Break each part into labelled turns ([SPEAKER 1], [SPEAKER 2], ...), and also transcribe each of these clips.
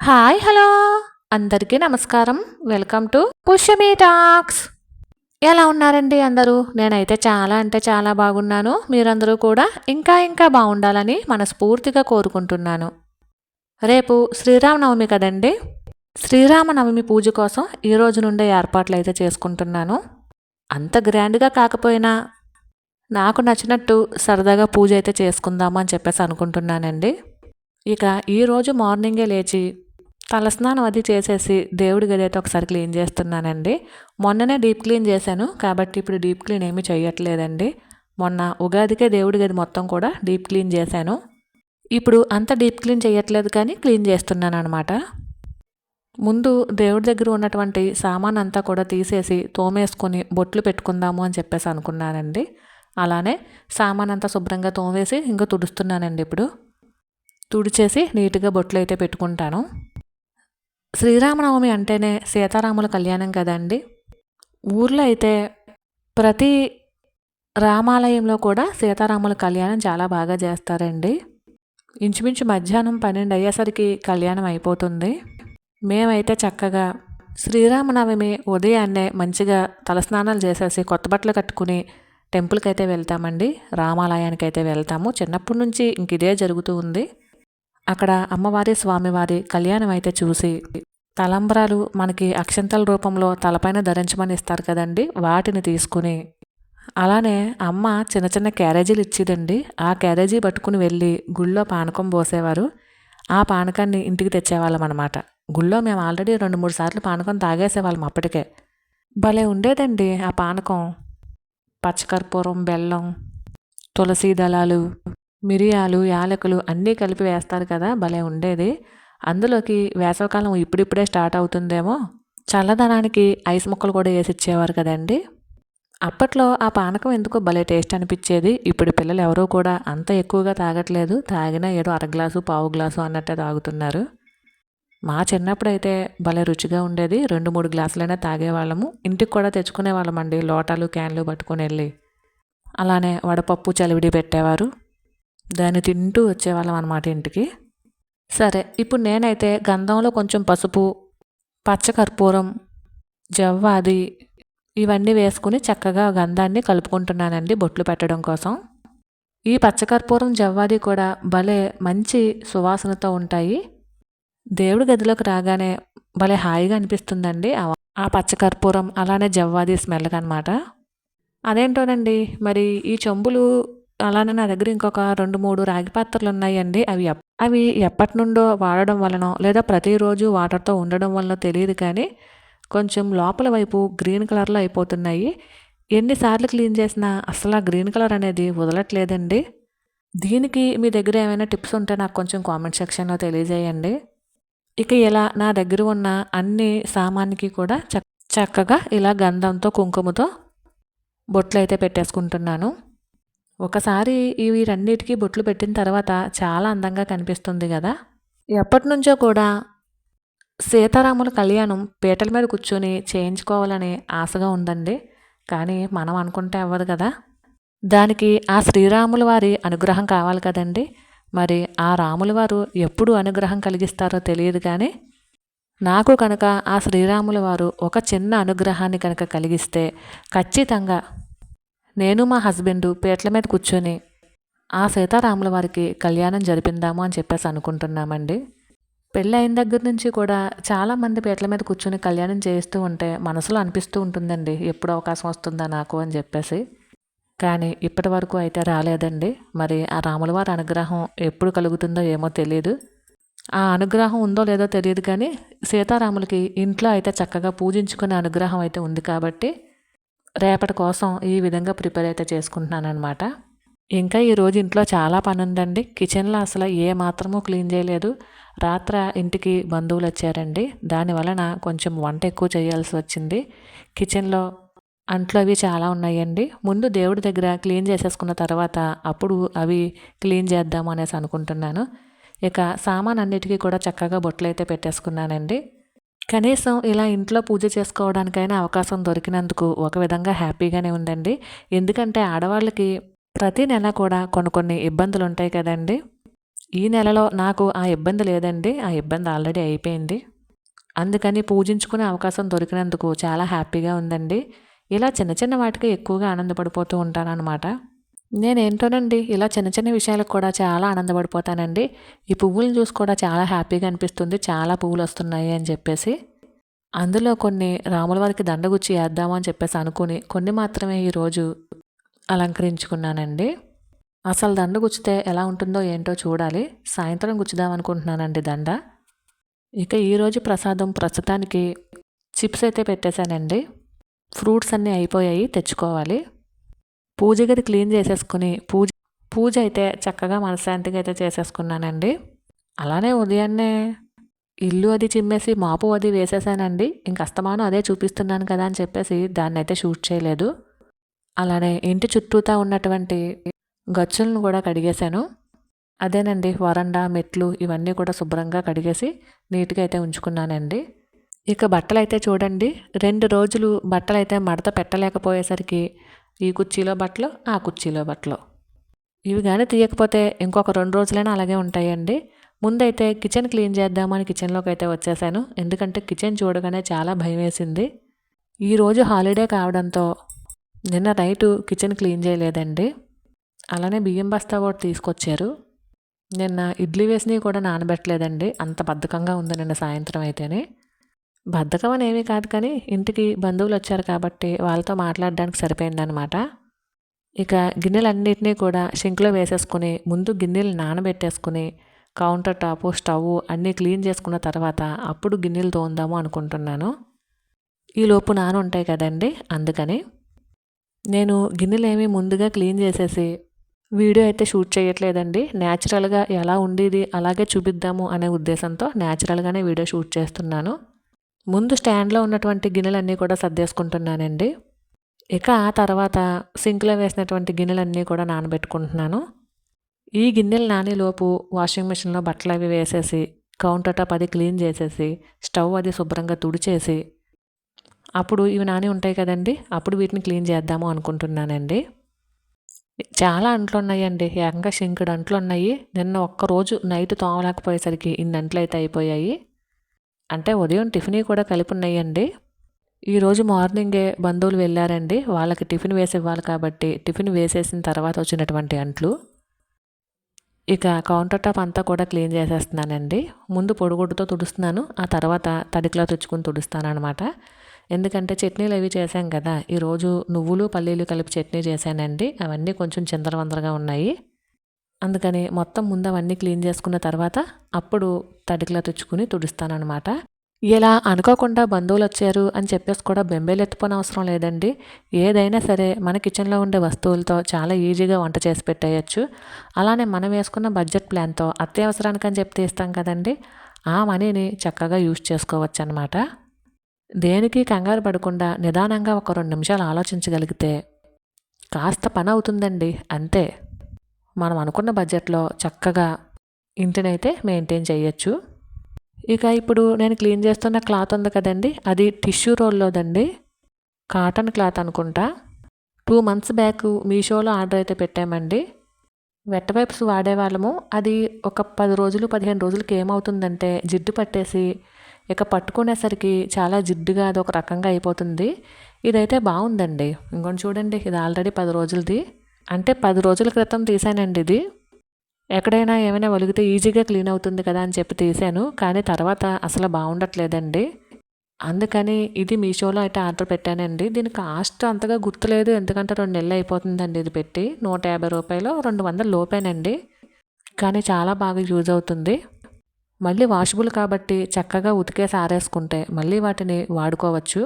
[SPEAKER 1] Hi hello. అందరికీ నమస్కారం. Welcome to Pushyami talks. ఎలా ఉన్నారండి అందరూ? నేనైతే చాలా అంటే చాలా బాగున్నాను. మీరందరూ కూడా ఇంకా ఇంకా బాగుండాలని మనస్ఫూర్తిగా కోరుకుంటున్నాను. రేపు శ్రీరామనవమి కదండి? శ్రీరామనవమి పూజ కోసం ఈ రోజు నుండే ఏర్పాట్లు అయితే చేసుకుంటున్నాను. అంత గ్రాండ్గా కాకపోయినా నాకు నచ్చినట్టు సరదాగా పూజ అయితే చేసుకుందాము అని చెప్పేసి అనుకుంటున్నానండి. ఇక ఈరోజు మార్నింగే లేచి తలస్నానం అది చేసేసి దేవుడి గది అయితే ఒకసారి క్లీన్ చేస్తున్నానండి. మొన్ననే డీప్ క్లీన్ చేశాను కాబట్టి ఇప్పుడు డీప్ క్లీన్ ఏమీ చేయట్లేదండి మొన్న ఉగాదికే దేవుడి గది మొత్తం కూడా డీప్ క్లీన్ చేశాను. ఇప్పుడు అంత డీప్ క్లీన్ చేయట్లేదు కానీ క్లీన్ చేస్తున్నాను అనమాట ముందు దేవుడి దగ్గర ఉన్నటువంటి సామాన్ అంతా కూడా తీసేసి తోమేసుకొని బొట్లు పెట్టుకుందాము అని చెప్పేసి అనుకున్నానండి. అలానే సామాన్ అంతా శుభ్రంగా తోమేసి ఇంకా తుడుస్తున్నానండి ఇప్పుడు. తుడిచేసి నీట్గా బొట్లు అయితే పెట్టుకుంటాను. శ్రీరామనవమి అంటేనే సీతారాముల కళ్యాణం కదండి. ఊర్లో అయితే ప్రతి రామాలయంలో కూడా సీతారాముల కళ్యాణం చాలా బాగా చేస్తారండి. ఇంచుమించు మధ్యాహ్నం పన్నెండు అయ్యేసరికి కళ్యాణం అయిపోతుంది. మేమైతే చక్కగా శ్రీరామనవమి ఉదయాన్నే మంచిగా తలస్నానాలు చేసేసి కొత్త బట్టలు కట్టుకుని టెంపుల్కి అయితే వెళ్తామండి. రామాలయానికి అయితే వెళ్తాము. చిన్నప్పటి నుంచి ఇంక ఇదే జరుగుతూ ఉంది. అక్కడ అమ్మవారి స్వామివారి కళ్యాణం అయితే చూసి తలంబ్రాలు మనకి అక్షంతల రూపంలో తలపైన ధరించమని ఇస్తారు కదండి వాటిని తీసుకుని. అలానే అమ్మ చిన్న చిన్న క్యారేజీలు ఇచ్చేదండి. ఆ క్యారేజీ పట్టుకుని వెళ్ళి గుళ్ళో పానకం పోసేవారు. ఆ పానకాన్ని ఇంటికి తెచ్చేవాళ్ళం అనమాట గుళ్ళో మేము ఆల్రెడీ రెండు మూడు సార్లు పానకం తాగేసేవాళ్ళం అప్పటికే. భలే ఉండేదండి ఆ పానకం. పచ్చకర్పూరం బెల్లం తులసి దళాలు మిరియాలు యాలకులు అన్నీ కలిపి వేస్తారు కదా భలే ఉండేది. అందులోకి వేసవకాలం ఇప్పుడిప్పుడే స్టార్ట్ అవుతుందేమో? చల్లదనానికి ఐస్ ముక్కలు కూడా వేసి ఇచ్చేవారు కదండి. అప్పట్లో ఆ పానకం ఎందుకో భలే టేస్ట్ అనిపించేది. ఇప్పుడు పిల్లలు ఎవరూ కూడా అంత ఎక్కువగా తాగట్లేదు. తాగినా ఏదో అర గ్లాసు పావు గ్లాసు అన్నట్టే తాగుతున్నారు. మా చిన్నప్పుడు అయితే భలే రుచిగా ఉండేది. రెండు మూడు గ్లాసులైనా తాగేవాళ్ళము. ఇంటికి కూడా తెచ్చుకునే వాళ్ళమండి లోటాలు క్యాన్లు పట్టుకుని వెళ్ళి. అలానే వడపప్పు చలివిడి పెట్టేవారు. దాన్ని తింటూ వచ్చేవాళ్ళం అనమాట ఇంటికి. సరే ఇప్పుడు నేనైతే గంధంలో కొంచెం పసుపు పచ్చకర్పూరం జవ్వాది ఇవన్నీ వేసుకుని చక్కగా గంధాన్ని కలుపుకుంటున్నానండి బొట్లు పెట్టడం కోసం. ఈ పచ్చకర్పూరం జవ్వాది కూడా భలే మంచి సువాసనతో ఉంటాయి. దేవుడి గదిలోకి రాగానే భలే హాయిగా అనిపిస్తుందండి ఆ పచ్చకర్పూరం అలానే జవ్వాది స్మెల్ అనమాట అదేంటోనండి మరి ఈ చెంబులు అలానే నా దగ్గర ఇంకొక రెండు మూడు రాగి పాత్రలు ఉన్నాయండి అవి అవి ఎప్పటి నుండో వాడడం వలనో లేదా ప్రతిరోజు వాటర్తో ఉండడం వలన తెలియదు కానీ కొంచెం లోపల వైపు గ్రీన్ కలర్లో అయిపోతున్నాయి. ఎన్నిసార్లు క్లీన్ చేసినా అసలు ఆ గ్రీన్ కలర్ అనేది వదలట్లేదండి. దీనికి మీ దగ్గర ఏమైనా టిప్స్ ఉంటే నాకు కొంచెం కామెంట్ సెక్షన్లో తెలియజేయండి. ఇక ఇలా నా దగ్గర ఉన్న అన్ని సామాన్కి కూడా చక్కగా ఇలా గంధంతో కుంకుమతో బొట్లు అయితే పెట్టేసుకుంటున్నాను. ఒకసారి వీరన్నిటికీ బొట్లు పెట్టిన తర్వాత చాలా అందంగా కనిపిస్తుంది కదా? ఎప్పటి నుంచో కూడా సీతారాముల కళ్యాణం పీటల మీద కూర్చొని చేయించుకోవాలని ఆశగా ఉందండి. కానీ మనం అనుకుంటే అవ్వదు కదా? దానికి ఆ శ్రీరాముల వారి అనుగ్రహం కావాలి కదండి. మరి ఆ రాముల వారు ఎప్పుడు అనుగ్రహం కలిగిస్తారో తెలియదు కానీ నాకు కనుక ఆ శ్రీరాముల వారు ఒక చిన్న అనుగ్రహాన్ని కనుక కలిగిస్తే ఖచ్చితంగా నేను మా హస్బెండ్ పీటల మీద కూర్చొని ఆ సీతారాముల వారికి కళ్యాణం జరిపిందాము అని చెప్పేసి అనుకుంటున్నామండి. పెళ్ళి అయిన దగ్గర నుంచి కూడా చాలామంది పీటల మీద కూర్చొని కళ్యాణం చేస్తూ ఉంటే మనసులో అనిపిస్తూ ఉంటుందండి ఎప్పుడు అవకాశం వస్తుందా నాకు అని చెప్పేసి. కానీ ఇప్పటి వరకు అయితే రాలేదండి. మరి ఆ రాముల వారి అనుగ్రహం ఎప్పుడు కలుగుతుందో ఏమో తెలియదు ఆ అనుగ్రహం ఉందో లేదో తెలియదు కానీ సీతారాములకి ఇంట్లో అయితే చక్కగా పూజించుకునే అనుగ్రహం అయితే ఉంది కాబట్టి రేపటి కోసం ఈ విధంగా ప్రిపేర్ అయితే చేసుకుంటున్నాను అనమాట ఇంకా ఈరోజు ఇంట్లో చాలా పని ఉందండి కిచెన్లో అసలు ఏ మాత్రమూ క్లీన్ చేయలేదు. రాత్ర ఇంటికి బంధువులు వచ్చారండి. దాని వలన కొంచెం వంట ఎక్కువ చేయాల్సి వచ్చింది. కిచెన్లో అంట్లు అవి చాలా ఉన్నాయండి. ముందు దేవుడి దగ్గర క్లీన్ చేసేసుకున్న తర్వాత అప్పుడు అవి క్లీన్ చేద్దాము అనేసి అనుకుంటున్నాను. ఇక సామాన్ అన్నిటికీ కూడా చక్కగా బొట్లు అయితే పెట్టేసుకున్నానండి. కనీసం ఇలా ఇంట్లో పూజ చేసుకోవడానికైనా అవకాశం దొరికినందుకు ఒక విధంగా హ్యాపీగానే ఉందండి ఎందుకంటే ఆడవాళ్ళకి ప్రతి నెల కూడా కొన్ని కొన్ని ఇబ్బందులు ఉంటాయి కదండి. ఈ నెలలో నాకు ఆ ఇబ్బంది లేదండి. ఆ ఇబ్బంది ఆల్రెడీ అయిపోయింది. అందుకని పూజించుకునే అవకాశం దొరికినందుకు చాలా హ్యాపీగా ఉందండి. ఇలా చిన్న చిన్న వాటికి ఎక్కువగా ఆనందపడిపోతూ ఉంటానన్నమాట. నేనేంటోనండి ఇలా చిన్న చిన్న విషయాలకు కూడా చాలా ఆనందపడిపోతానండి. ఈ పువ్వులను చూసి కూడా చాలా హ్యాపీగా అనిపిస్తుంది చాలా పువ్వులు వస్తున్నాయి అని చెప్పేసి. అందులో కొన్ని రాముల వారికి దండగుచ్చి వేద్దామని చెప్పేసి అనుకుని కొన్ని మాత్రమే ఈరోజు అలంకరించుకున్నానండి. అసలు దండ గుచ్చితే ఎలా ఉంటుందో ఏంటో చూడాలి. సాయంత్రం గుచ్చుదాం అనుకుంటున్నానండి దండ. ఇక ఈరోజు ప్రసాదం ప్రస్తుతానికి చిప్స్ అయితే పెట్టేశానండి. ఫ్రూట్స్ అన్నీ అయిపోయాయి తెచ్చుకోవాలి. పూజ గది క్లీన్ చేసేసుకుని పూజ పూజ అయితే చక్కగా మనశ్శాంతిగా అయితే చేసేసుకున్నానండి. అలానే ఉదయాన్నే ఇల్లు అది చిమ్మేసి మాపు అది వేసేసానండి. ఇంక అస్తమానం అదే చూపిస్తున్నాను కదా అని చెప్పేసి దాన్ని అయితే షూట్ చేయలేదు. అలానే ఇంటి చుట్టూతా ఉన్నటువంటి గచ్చులను కూడా కడిగేశాను. అదేనండి వరండా మెట్లు ఇవన్నీ కూడా శుభ్రంగా కడిగేసి నీట్గా అయితే ఉంచుకున్నానండి. ఇక బట్టలు అయితే చూడండి రెండు రోజులు బట్టలు అయితే మడత పెట్టలేకపోయేసరికి ఈ కుర్చీలో బట్టలు ఆ కుర్చీలో బట్టలు. ఇవి కానీ తీయకపోతే ఇంకొక రెండు రోజులైనా అలాగే ఉంటాయండి. ముందైతే కిచెన్ క్లీన్ చేద్దామని కిచెన్లోకి అయితే వచ్చేసాను. ఎందుకంటే కిచెన్ చూడగానే చాలా భయం వేసింది ఈరోజు హాలిడే కావడంతో నిన్న నైటు కిచెన్ క్లీన్ చేయలేదండి. అలానే బియ్యం బస్తా కూడా తీసుకొచ్చారు. నిన్న ఇడ్లీ వేసినవి కూడా నానబెట్టలేదండి. అంత బద్ధకంగా ఉంది నిన్న సాయంత్రం అయితేనే. బద్ధకం అని కాదు కానీ ఇంటికి బంధువులు వచ్చారు కాబట్టి వాళ్ళతో మాట్లాడడానికి సరిపోయిందనమాట ఇక గిన్నెలన్నింటినీ కూడా షింక్లో వేసేసుకుని ముందు గిన్నెలు నానబెట్టేసుకుని కౌంటర్ టాపు స్టవ్ అన్నీ క్లీన్ చేసుకున్న తర్వాత అప్పుడు గిన్నెలు తోందాము అనుకుంటున్నాను. ఈలోపు నాన ఉంటాయి కదండి అందుకని. నేను గిన్నెలు ముందుగా క్లీన్ చేసేసి వీడియో అయితే షూట్ చేయట్లేదండి. న్యాచురల్గా ఎలా ఉండేది అలాగే చూపిద్దాము అనే ఉద్దేశంతో న్యాచురల్గానే వీడియో షూట్ చేస్తున్నాను. ముందు స్టాండ్లో ఉన్నటువంటి గిన్నెలన్నీ కూడా సర్దేసుకుంటున్నానండి. ఇక ఆ తర్వాత సింక్లో వేసినటువంటి గిన్నెలన్నీ కూడా నానబెట్టుకుంటున్నాను. ఈ గిన్నెలు నానేలోపు వాషింగ్ మిషన్లో బట్టలు అవి వేసేసి కౌంటర్ టాప్ అది క్లీన్ చేసేసి స్టవ్ అది శుభ్రంగా తుడిచేసి అప్పుడు ఇవి నాని ఉంటాయి కదండి అప్పుడు వీటిని క్లీన్ చేద్దాము అనుకుంటున్నానండి. చాలా అంట్లు ఉన్నాయండి ఏకంగా సింకుడు అంట్లు ఉన్నాయి. నిన్న ఒక్కరోజు నైట్ తోమలేకపోయేసరికి ఇన్ని అంట్లు అయితే అయిపోయాయి. అంటే ఉదయం టిఫిన్ కూడా కలిపి ఉన్నాయండి ఈరోజు మార్నింగే బంధువులు వెళ్ళారండి. వాళ్ళకి టిఫిన్ వేసి ఇవ్వాలి కాబట్టి టిఫిన్ వేసేసిన తర్వాత వచ్చినటువంటి అంట్లు. ఇక కౌంటర్ టాప్ అంతా కూడా క్లీన్ చేసేస్తున్నానండి. ముందు పొడిగుడ్డుతో తుడుస్తున్నాను. ఆ తర్వాత తడికిలో తెచ్చుకుని తుడుస్తాను అనమాట ఎందుకంటే చట్నీలు అవి చేశాం కదా. ఈరోజు నువ్వులు పల్లీలు కలిపి చట్నీ చేశానండి. అవన్నీ కొంచెం చిందరవందరగా ఉన్నాయి. అందుకని మొత్తం ముందు అవన్నీ క్లీన్ చేసుకున్న తర్వాత అప్పుడు తడికిలో తెచ్చుకుని తుడుస్తానమాట ఇలా అనుకోకుండా బంధువులు వచ్చారు అని చెప్పేసి కూడా బెంబేలు ఎత్తుపోని అవసరం లేదండి. ఏదైనా సరే మన కిచెన్లో ఉండే వస్తువులతో చాలా ఈజీగా వంట చేసి పెట్టేయచ్చు. అలానే మనం వేసుకున్న బడ్జెట్ ప్లాన్తో అత్యవసరానికి అని చెప్పి తీస్తాం కదండి. ఆ మనీని చక్కగా యూజ్ చేసుకోవచ్చు అనమాట దేనికి కంగారు పడకుండా నిదానంగా ఒక రెండు నిమిషాలు ఆలోచించగలిగితే కాస్త పని అవుతుందండి అంతే. మనం అనుకున్న బడ్జెట్లో చక్కగా ఇంటినైతే మెయింటైన్ చేయొచ్చు. ఇక ఇప్పుడు నేను క్లీన్ చేస్తున్న క్లాత్ ఉంది కదండి అది టిష్యూ రోల్లోదండి. కాటన్ క్లాత్ అనుకుంటా. టూ మంత్స్ బ్యాక్ మీషోలో ఆర్డర్ అయితే పెట్టామండి. వెట్ వైప్స్ వాడేవాళ్ళము. అది ఒక పది రోజులు పదిహేను రోజులకి ఏమవుతుందంటే జిడ్డు పట్టేసి ఇక పట్టుకునేసరికి చాలా జిడ్డుగా అది ఒక రకంగా అయిపోతుంది. ఇదైతే బాగుందండి. ఇంకొని చూడండి ఇది ఆల్రెడీ పది రోజులది. అంటే పది రోజుల క్రితం తీసానండి ఇది. ఎక్కడైనా ఏమైనా ఒలిగితే ఈజీగా క్లీన్ అవుతుంది కదా అని చెప్పి తీసాను కానీ తర్వాత అసలు బాగుండట్లేదండి. అందుకని ఇది మీషోలో అయితే ఆర్డర్ పెట్టానండి. దీని కాస్ట్ అంతగా గుర్తులేదు. ఎందుకంటే రెండు నెలలు అయిపోతుందండి ఇది పెట్టి. నూట యాభై రూపాయలు రెండు వందల లోపేనండి. కానీ చాలా బాగా యూజ్ అవుతుంది. మళ్ళీ వాషబుల్ కాబట్టి చక్కగా ఉతికేసి ఆరేసుకుంటే మళ్ళీ వాటిని వాడుకోవచ్చు.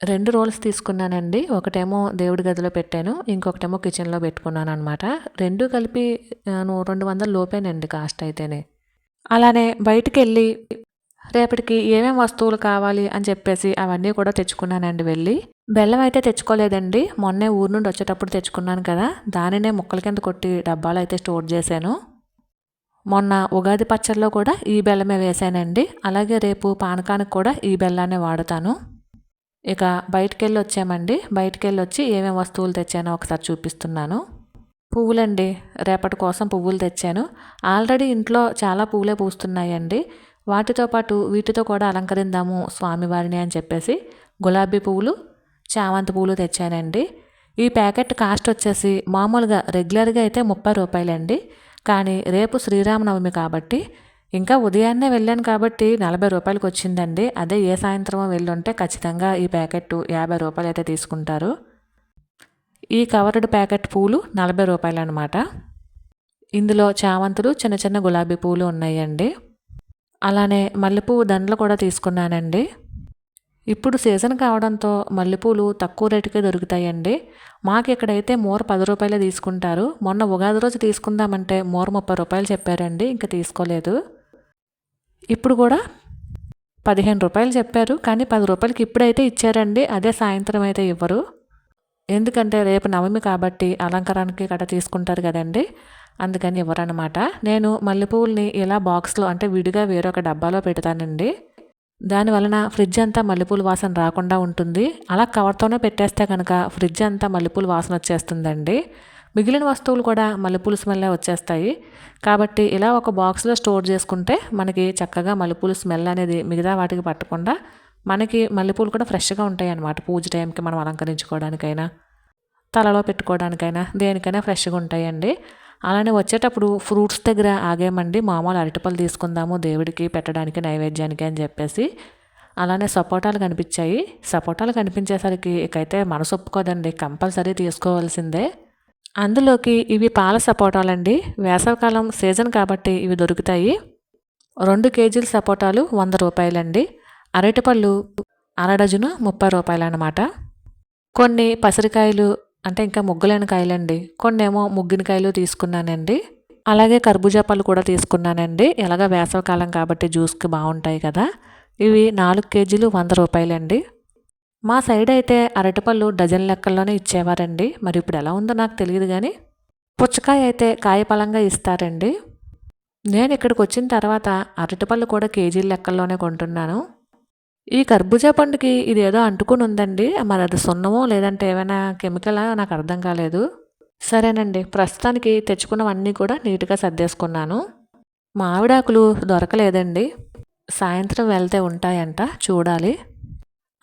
[SPEAKER 1] రెండు రోల్స్ తీసుకున్నానండి. ఒకటేమో దేవుడి గదిలో పెట్టాను. ఇంకొకటేమో కిచెన్లో పెట్టుకున్నాను అనమాట రెండు కలిపి రెండు వందల లోపేనండి కాస్ట్ అయితేనే. అలానే బయటికి వెళ్ళి రేపటికి ఏమేమి వస్తువులు కావాలి అని చెప్పేసి అవన్నీ కూడా తెచ్చుకున్నానండి వెళ్ళి. బెల్లం అయితే తెచ్చుకోలేదండి. మొన్నే ఊరు నుండి వచ్చేటప్పుడు తెచ్చుకున్నాను కదా. దానినే ముక్కల కింద కొట్టి డబ్బాలు అయితే స్టోర్ చేశాను. మొన్న ఉగాది పచ్చడిలో కూడా ఈ బెల్లమే వేసానండి అలాగే రేపు పానకానికి కూడా ఈ బెల్లాన్ని వాడతాను. ఇక బయటికి వెళ్ళి వచ్చామండి బయటికి వెళ్ళి వచ్చి ఏమేమి వస్తువులు తెచ్చానో ఒకసారి చూపిస్తున్నాను. పువ్వులండి. రేపటి కోసం పువ్వులు తెచ్చాను. ఆల్రెడీ ఇంట్లో చాలా పువ్వులే పూస్తున్నాయండి. వాటితో పాటు వీటితో కూడా అలంకరిందాము స్వామివారిని అని చెప్పేసి గులాబీ పువ్వులు చామంతి పువ్వులు తెచ్చానండి. ఈ ప్యాకెట్ కాస్ట్ వచ్చేసి మామూలుగా రెగ్యులర్గా అయితే ముప్పై రూపాయలండి. కానీ రేపు శ్రీరామనవమి కాబట్టి ఇంకా ఉదయాన్నే వెళ్ళాను కాబట్టి నలభై రూపాయలకి వచ్చిందండి. అదే ఏ సాయంత్రం వెళ్ళుంటే ఖచ్చితంగా ఈ ప్యాకెట్ యాభై రూపాయలు అయితే తీసుకుంటారు. ఈ కవర్డ్ ప్యాకెట్ పూలు నలభై రూపాయలు అనమాట ఇందులో చామంతులు చిన్న చిన్న గులాబీ పూలు ఉన్నాయండి. అలానే మల్లెపువ్వు దండలు కూడా తీసుకున్నానండి. ఇప్పుడు సీజన్ కావడంతో మల్లెపూలు తక్కువ రేటుకే దొరుకుతాయండి. మాకు ఇక్కడైతే మూర పది రూపాయలే తీసుకుంటారు. మొన్న ఉగాది రోజు తీసుకుందామంటే మూర ముప్పై రూపాయలు చెప్పారండి. ఇంకా తీసుకోలేదు. ఇప్పుడు కూడా పదిహేను రూపాయలు చెప్పారు కానీ పది రూపాయలకి ఇప్పుడైతే ఇచ్చారండి అదే సాయంత్రం అయితే ఇవ్వరు. ఎందుకంటే రేపు నవమి కాబట్టి అలంకారానికి కట్ట తీసుకుంటారు కదండి అందుకని ఇవ్వరనమాట నేను మల్లెపూలని ఇలా బాక్స్లో అంటే విడిగా వేరొక డబ్బాలో పెడతానండి. దాని వలన ఫ్రిడ్జ్ అంతా మల్లెపూల వాసన రాకుండా ఉంటుంది. అలా కవర్తోనే పెట్టేస్తే కనుక ఫ్రిడ్జ్ అంతా మల్లెపూల వాసన వచ్చేస్తుందండి. మిగిలిన వస్తువులు కూడా మల్లెపూల స్మెల్లే వచ్చేస్తాయి. కాబట్టి ఇలా ఒక బాక్స్లో స్టోర్ చేసుకుంటే మనకి చక్కగా మల్లెపూల స్మెల్ అనేది మిగతా వాటికి పట్టకుండా మనకి మల్లెపూలు కూడా ఫ్రెష్గా ఉంటాయి అన్నమాట పూజ టైంకి మనం అలంకరించుకోవడానికైనా తలలో పెట్టుకోవడానికైనా దేనికైనా ఫ్రెష్గా ఉంటాయండి. అలానే వచ్చేటప్పుడు ఫ్రూట్స్ దగ్గర ఆగేమండి. మామూలు అరటిపళ్ళు తీసుకుందాము దేవుడికి పెట్టడానికి నైవేద్యానికి అని చెప్పేసి. అలానే సపోటాలు కనిపించాయి. సపోటాలు కనిపించేసరికి ఇకైతే మనసు ఒప్పుకోదండి. కంపల్సరీ తీసుకోవాల్సిందే. అందులోకి ఇవి పాల సపోటాలండి. వేసవికాలం సీజన్ కాబట్టి ఇవి దొరుకుతాయి. రెండు కేజీల సపోటాలు వంద రూపాయలండి. అరటిపళ్ళు అర డజను ముప్పై రూపాయలు అన్నమాట కొన్ని పసిరికాయలు అంటే ఇంకా ముగ్గులైన కాయలండి. కొన్ని ఏమో ముగ్గిన కాయలు తీసుకున్నానండి. అలాగే కర్బూజా పళ్ళు కూడా తీసుకున్నానండి. ఎలాగ వేసవికాలం కాబట్టి జ్యూస్కి బాగుంటాయి కదా. ఇవి నాలుగు కేజీలు వంద రూపాయలండి. మా సైడ్ అయితే అరటిపళ్ళు డజన్ లెక్కల్లోనే ఇచ్చేవారండి. మరి ఇప్పుడు ఎలా ఉందో నాకు తెలియదు కానీ పుచ్చకాయ అయితే కాయపలంగా ఇస్తారండి. నేను ఇక్కడికి వచ్చిన తర్వాత అరటిపళ్ళు కూడా కేజీల లెక్కల్లోనే కొంటున్నాను. ఈ కర్బూజా పండుకి ఇది ఏదో అంటుకుని ఉందండి. మరి అది సున్నమో లేదంటే ఏమైనా కెమికలా నాకు అర్థం కాలేదు. సరేనండి ప్రస్తుతానికి తెచ్చుకున్నవన్నీ కూడా నీట్గా సర్దేసుకున్నాను. మామిడాకులు దొరకలేదండి. సాయంత్రం వెళ్తే ఉంటాయంట చూడాలి.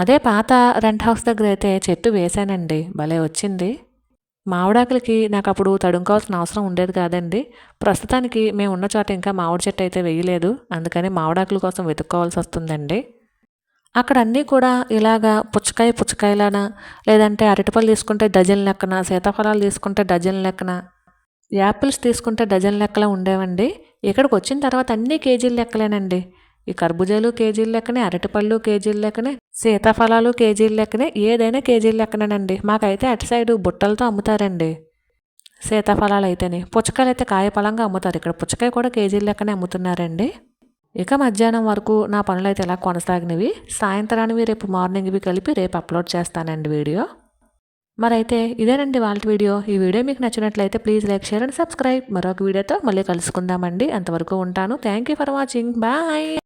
[SPEAKER 1] అదే పాత రెంట్ హౌస్ దగ్గర అయితే చెట్టు వేశానండి. భలే వచ్చింది. మామిడాకులకి నాకు అప్పుడు తడుముకోవాల్సిన అవసరం ఉండేది కాదండి. ప్రస్తుతానికి మేము ఉన్న చోట ఇంకా మామిడి చెట్టు అయితే వేయలేదు. అందుకని మామిడాకుల కోసం వెతుక్కోవాల్సి వస్తుందండి. అక్కడ అన్నీ కూడా ఇలాగా పుచ్చకాయ పుచ్చకాయలానా లేదంటే అరటిపళ్ళు తీసుకుంటే డజన్ లెక్కన సీతాఫలాలు తీసుకుంటే డజన్ లెక్కన యాపిల్స్ తీసుకుంటే డజన్ లెక్కలా ఉండేవండి. ఇక్కడికి వచ్చిన తర్వాత అన్నీ కేజీల లెక్కలేనండి. ఈ కర్బూజాలు కేజీల లెక్కనే అరటిపళ్ళు కేజీల లెక్కనే సీతాఫలాలు కేజీల లెక్కనే ఏదైనా కేజీల లెక్కనేనండి. మాకైతే అటు సైడు బుట్టలతో అమ్ముతారండి. సీతాఫలాలు అయితేనే పుచ్చకాయలు అయితే కాయపలంగా అమ్ముతారు. ఇక్కడ పుచ్చకాయ కూడా కేజీల లెక్కనే అమ్ముతున్నారండి. ఇక మధ్యాహ్నం వరకు నా పనులు అయితే ఎలా కొనసాగినవి? సాయంత్రానివి రేపు మార్నింగ్వి కలిపి రేపు అప్లోడ్ చేస్తానండి వీడియో. మరైతే ఇదేనండి వాళ్ళ వీడియో. ఈ వీడియో మీకు నచ్చినట్లయితే please like share and subscribe. మరొక వీడియోతో మళ్ళీ కలుసుకుందామండి. అంతవరకు ఉంటాను. Thank you for watching. Bye.